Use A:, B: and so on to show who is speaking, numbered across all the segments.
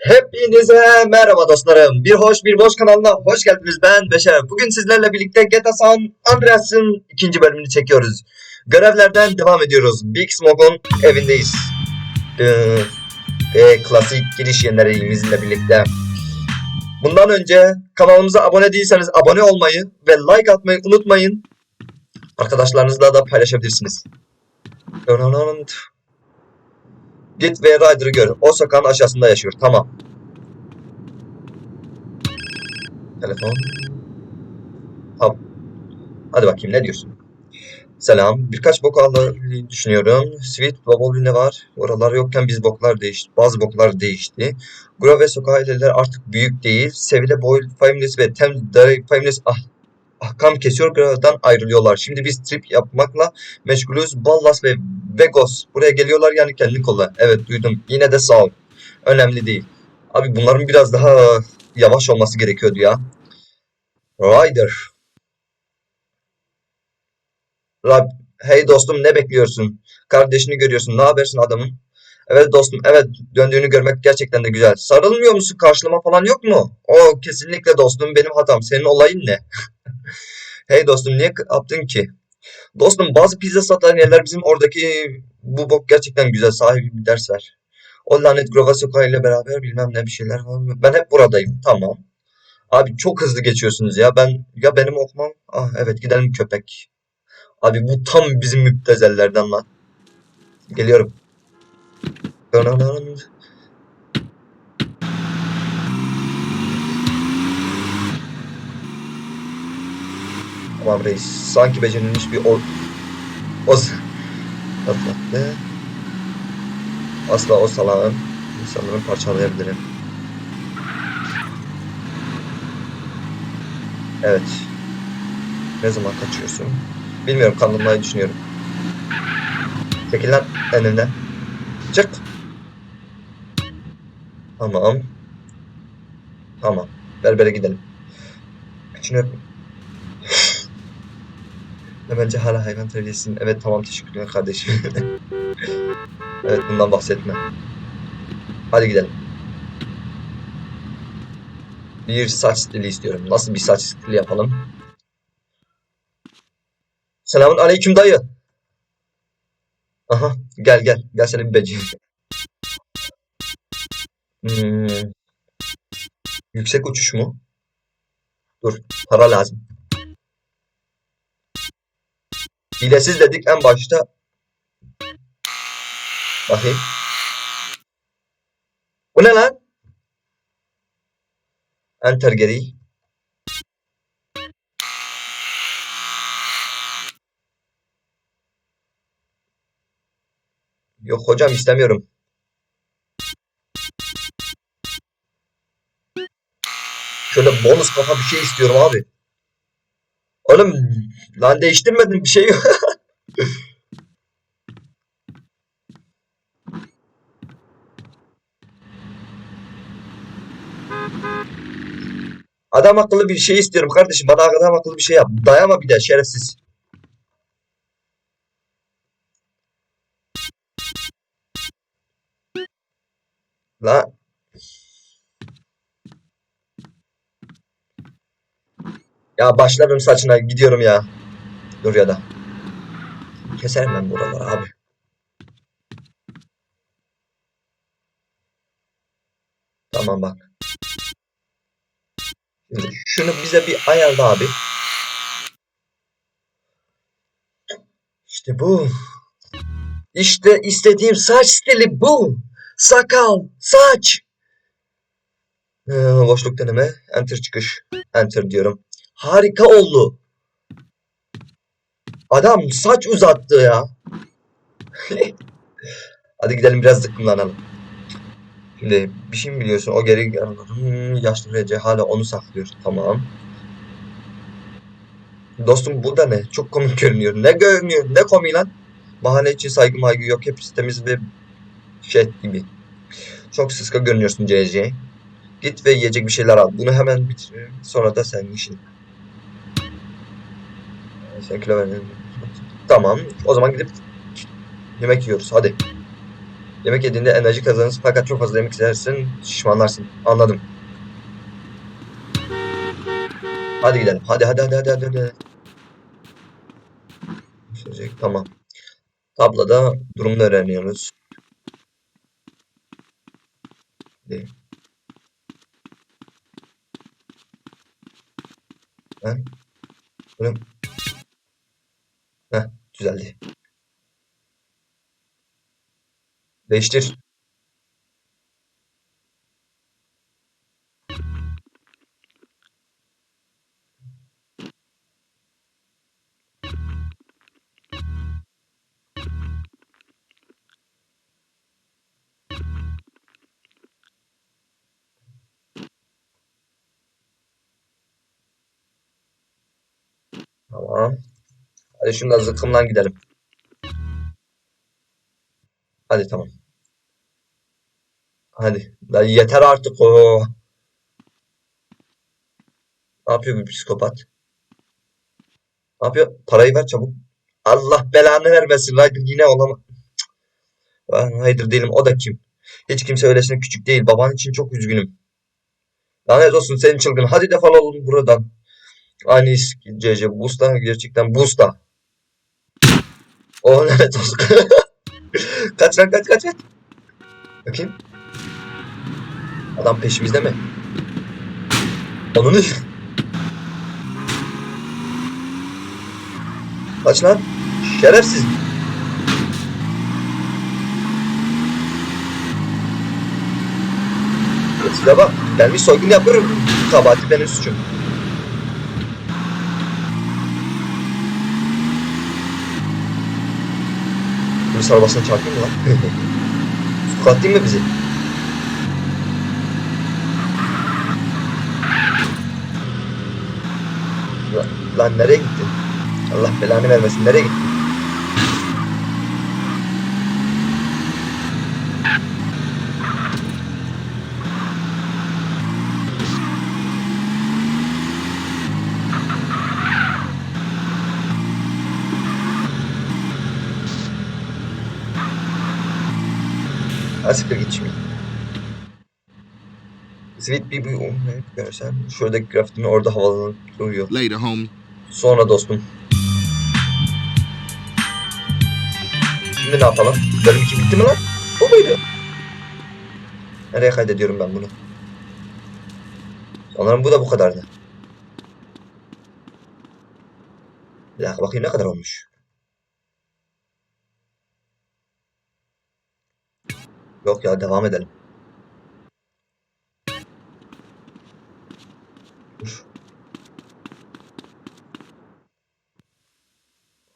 A: Hepinize merhaba dostlarım. Bir hoş bir boş kanalına hoş geldiniz. Ben Beşer. Bugün sizlerle birlikte GTA San Andreas'ın ikinci bölümünü çekiyoruz. Görevlerden devam ediyoruz. Big Smoke'un evindeyiz. Ve klasik giriş yenileriyle birlikte. Bundan önce kanalımıza abone değilseniz abone olmayı ve like atmayı unutmayın. Arkadaşlarınızla da paylaşabilirsiniz. Git ve Ryder'ı gör. O sokağın aşağısında yaşıyor. Tamam. Telefon. Tamam. Hadi bakayım ne diyorsun? Selam. Birkaç bok almayı düşünüyorum. Sweet Bubble ne var? Oralar yokken biz boklar değişti. Bazı boklar değişti. Grove sokağı ilerler artık büyük değil. Sevile Boyle Fameless ve Tem Derek Fameless ah, ahkam kesiyor. Grove'dan ayrılıyorlar. Şimdi biz trip yapmakla meşgulüz. Ballas ve Vegos buraya geliyorlar yani kendini kolla. Evet duydum. Yine de sağ ol. Önemli değil. Abi bunların biraz daha yavaş olması gerekiyordu ya. Ryder. Rab, hey dostum ne bekliyorsun? Kardeşini görüyorsun. Ne habersin adamın? Evet dostum, evet döndüğünü görmek gerçekten de güzel. Sarılmıyor musun? Karşılama falan yok mu? O kesinlikle dostum benim hatam. Senin olayın ne? hey dostum niye yaptın ki? Dostum bazı pizza satan yerler bizim oradaki bu bok gerçekten güzel. Sahibi bir ders ver. O lanet Grova ile beraber bilmem ne bir şeyler var mı? Ben hep buradayım. Tamam. Abi çok hızlı geçiyorsunuz ya. Ben ya benim okumam. Ah evet gidelim köpek. Abi bu tam bizim müptezellerden lan. Geliyorum. Dönönön. Tamam reis. Sanki becerilmiş bir or... Oz... Atlattı. Asla o salağın insanları parçalayabilirim. Evet. Ne zaman kaçıyorsun? Bilmiyorum kandırmayı düşünüyorum. Çekil lan önümden. Çık. Tamam. Tamam. Berbere gidelim. Küçünü öp. Ve bence hala hayvan terbiyesinin. Evet tamam teşekkürler kardeşim. evet bundan bahsetme. Hadi gidelim. Bir saç stili istiyorum. Nasıl bir saç stili yapalım? Selamun aleyküm dayı. Aha gel gel. Gel seni bir beceyim. Hmm. Yüksek uçuş mu? Dur. Para lazım. Hilesiz dedik en başta. Bakayım. Bu ne lan? Enter geri. Yok hocam istemiyorum. Şöyle bonus kafa bir şey istiyorum abi. Oğlum lan değiştirmedim bir şey yok. Adam akıllı bir şey istiyorum kardeşim. Bana adam akıllı bir şey yap. Dayama bir de şerefsiz. La. Ya başlarım saçına gidiyorum ya. Dur ya da. Keserim ben buraları abi. Tamam bak. Şimdi şunu bize bir ayarla abi. İşte bu. İşte istediğim saç stili bu. Sakal, saç. Ee, boşluk deneme. Enter çıkış. Enter diyorum. Harika oldu. Adam saç uzattı ya. Hadi gidelim biraz zıkkımlanalım. Şimdi bir şey mi biliyorsun? O geri hmm, yaşlı Rece hala onu saklıyor. Tamam. Dostum bu da ne? Çok komik görünüyor. Ne görünüyor? Ne komik lan? Mahalle için saygı maygı yok. Hepsi temiz ve şey gibi. Çok sıska görünüyorsun CC. Git ve yiyecek bir şeyler al. Bunu hemen bitir. Sonra da senin işin. Sen kilo. Tamam. O zaman gidip yemek yiyoruz. Hadi. Yemek yediğinde enerji kazanırsın fakat çok fazla yemek yersin şişmanlarsın. Anladım. Hadi gidelim. Hadi hadi hadi hadi hadi. hadi. Tamam. Tabloda durumunu öğreniyoruz. Hadi. Ben bunu Heh, düzeldi. Değiştir. Tamam. Hadi şunu da zıkkımlan gidelim. Hadi tamam. Hadi. La yeter artık o. Ne yapıyor bu psikopat? Ne yapıyor? Parayı ver çabuk. Allah belanı vermesin. Ryder yine olamaz. Ryder değilim. O da kim? Hiç kimse öylesine küçük değil. Baban için çok üzgünüm. Lanet olsun senin çılgın. Hadi defol oğlum buradan. Aynı CC. Busta gerçekten Busta. Oh lanet olsun. kaç lan kaç kaç kaç. Bakayım. Adam peşimizde mi? Onun Kaç lan? Şerefsiz. Size bak. Ben bir soygun yapıyorum. Kabahati benim suçum. Polis arabasına çarpayım mı lan? Sokatlayayım mı bizi? Lan, lan nereye gittin? Allah belanı vermesin. Nereye gittin? Ha siktir git şimdi. Sweet bir bir görsen şuradaki grafitini orada havalanıp duruyor.
B: Later, homie.
A: Sonra dostum. Şimdi ne yapalım? Bölüm 2 bitti mi lan? O muydu? Nereye kaydediyorum ben bunu? Sanırım bu da bu kadardı. Bir dakika bakayım ne kadar olmuş. Yok ya devam edelim.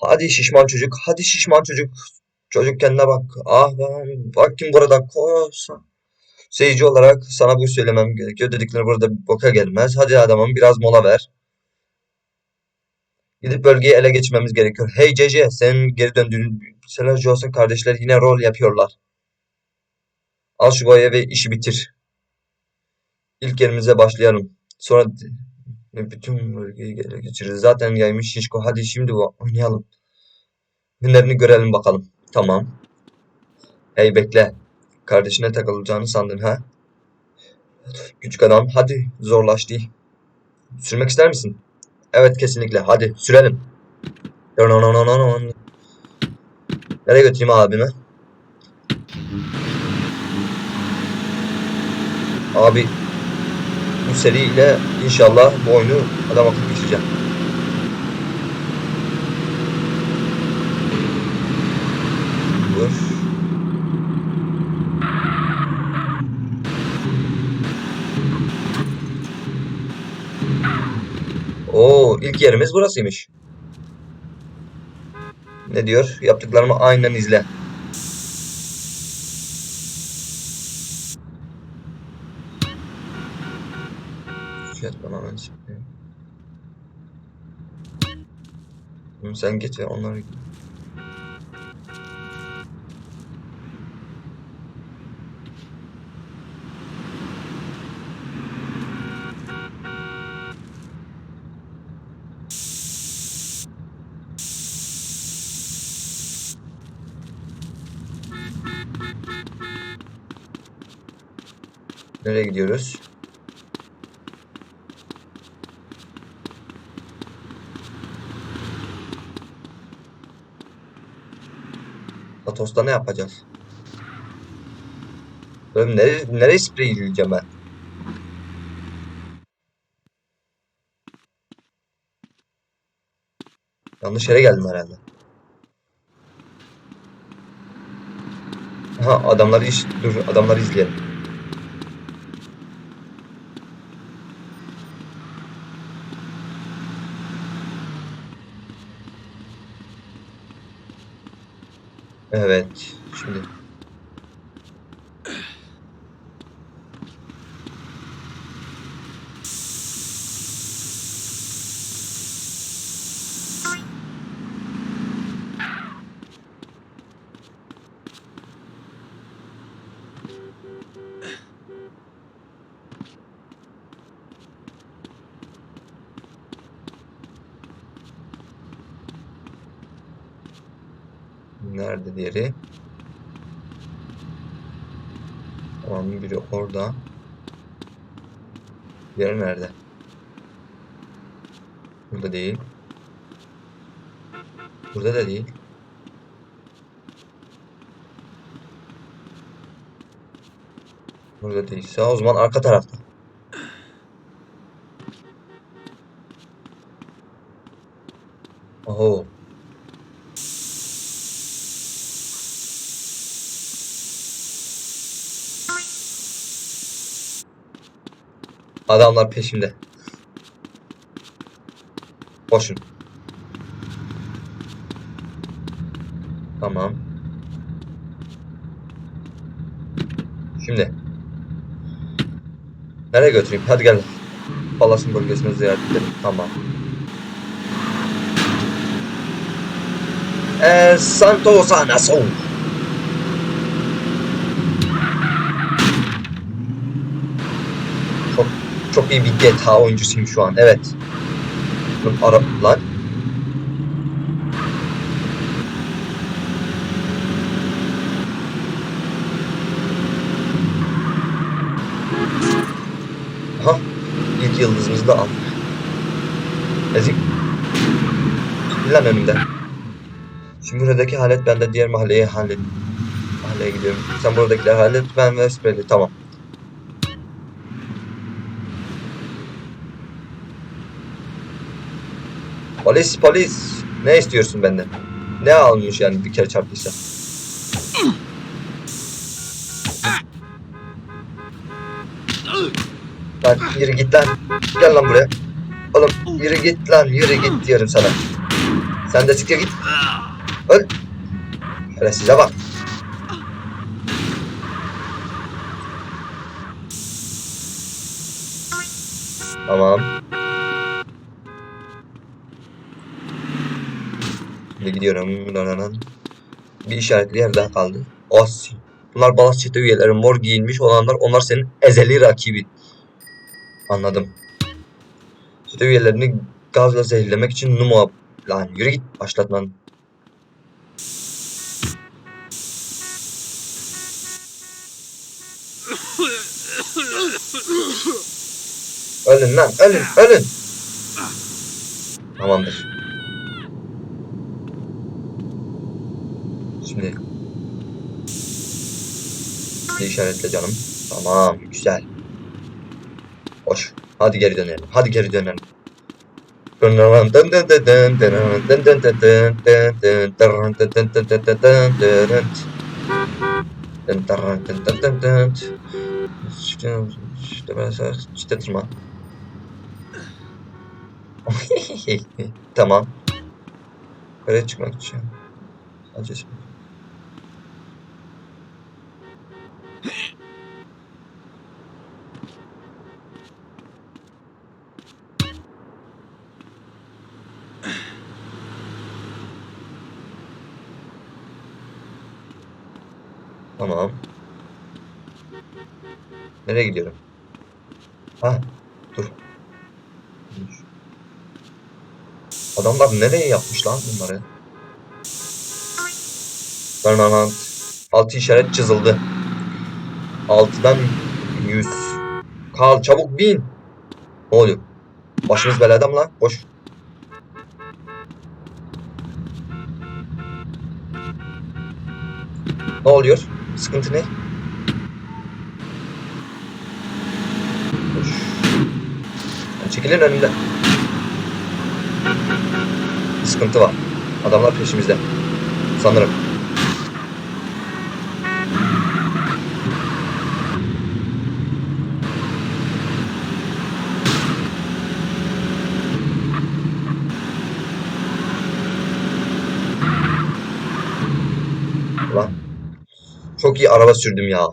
A: Hadi şişman çocuk, hadi şişman çocuk. Çocuk kendine bak. Ah ben bak kim burada kosa. Seyirci olarak sana bu söylemem gerekiyor. Dedikleri burada boka gelmez. Hadi adamım biraz mola ver. Gidip bölgeyi ele geçirmemiz gerekiyor. Hey CC senin geri döndüğün Selar Johnson kardeşler yine rol yapıyorlar. Al şu boya ve işi bitir. İlk yerimize başlayalım. Sonra bütün bölgeyi ele geçiririz. Zaten yaymış şişko. Hadi şimdi oynayalım. Günlerini görelim bakalım. Tamam. Hey bekle. Kardeşine takılacağını sandın ha? Küçük adam hadi zorlaş değil. Sürmek ister misin? Evet kesinlikle. Hadi sürelim. Nereye götüreyim abimi? Abi bu seriyle inşallah bu oyunu adam akıllı geçireceğim. Dur. Oo, ilk yerimiz burasıymış. Ne diyor? Yaptıklarımı aynen izle. yapayım sen git ya onlara git. Nereye gidiyoruz? Atos'ta ne yapacağız? Oğlum nereye, nereye sprey yiyeceğim ben? Yanlış yere geldim herhalde. Ha adamları iş dur adamları izleyelim. Evet şimdi nerede diğeri? Tamam biri orada. Diğeri nerede? Burada değil. Burada da değil. Burada değilse o zaman arka tarafta. Adamlar peşimde. Koşun. Tamam. Şimdi. Nereye götüreyim? Hadi gel. Palas'ın bölgesine ziyaret edelim. Tamam. El Santos Anason. Çok iyi bir GTA oyuncusuyum şu an. Evet. Dur, Ara lan. Aha. İlk yıldızımızı da aldık. Ezik. Lan önümden. Şimdi buradaki halet ben de diğer mahalleye hallet. Mahalleye gidiyorum. Sen buradakiler hallet ben Westbrook'u tamam. Polis polis. Ne istiyorsun benden? Ne almış yani bir kere çarptıysa? Lan yürü git lan. Gel lan buraya. Oğlum yürü git lan yürü git diyorum sana. Sen de siktir git. Öl. Hele size bak. Tamam. Şimdi gidiyorum. Bir işaretli yer daha kaldı. Os. Bunlar balık çete üyeleri. Mor giyinmiş olanlar. Onlar senin ezeli rakibin. Anladım. Çete üyelerini gazla zehirlemek için Numo... Lan yürü git başlatman. Ölün lan ölün ölün. Tamamdır. Şimdi işaretle canım? Tamam güzel. Hoş. Hadi geri dönelim. Hadi geri dönelim. İşte ben sana işte tırman. tamam. Yukarıya çıkmak için. Sadece Tamam. Nereye gidiyorum? Ha, dur. Adamlar nereye yapmış lan bunları? Permanent. Altı işaret çizildi. 6'dan 100. Kal çabuk bin. Ne oluyor? Başımız belada mı lan? Boş. Ne oluyor? Sıkıntı ne? Çekilin önümden. Sıkıntı var. Adamlar peşimizde. Sanırım. Çok iyi araba sürdüm ya.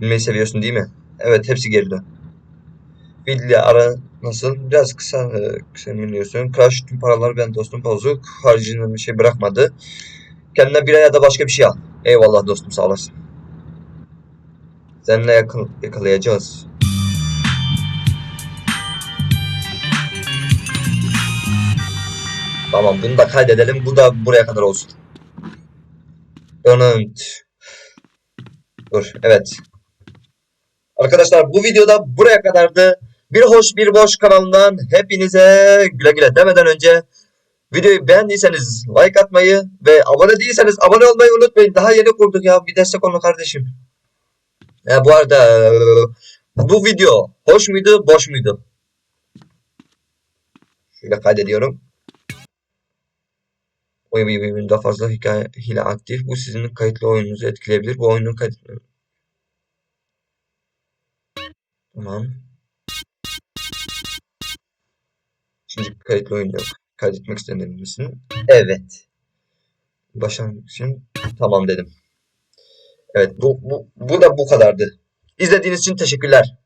A: Bilmeyi seviyorsun değil mi? Evet hepsi geri dön. Billy ara nasıl? Biraz kısa, e, kısa biliyorsun. Crash tüm paraları ben dostum bozuk. Haricinde bir şey bırakmadı. Kendine bir ya da başka bir şey al. Eyvallah dostum sağ olasın. Seninle yakın, yakalayacağız. Tamam bunu da kaydedelim. Bu da buraya kadar olsun. Donut. Dur evet. Arkadaşlar bu videoda buraya kadardı. Bir hoş bir boş kanalından hepinize güle güle demeden önce videoyu beğendiyseniz like atmayı ve abone değilseniz abone olmayı unutmayın. Daha yeni kurduk ya bir destek olun kardeşim. E, bu arada bu video hoş muydu boş muydu? Şöyle kaydediyorum. Oyun birbirinden fazla hile aktif. Bu sizin kayıtlı oyununuzu etkileyebilir. Bu oyunun kayıt... Tamam. Şimdi kayıtlı oyun yok. Kaydetmek ister misin? Evet. Başlangıç için tamam dedim. Evet bu, bu, bu da bu kadardı. İzlediğiniz için teşekkürler.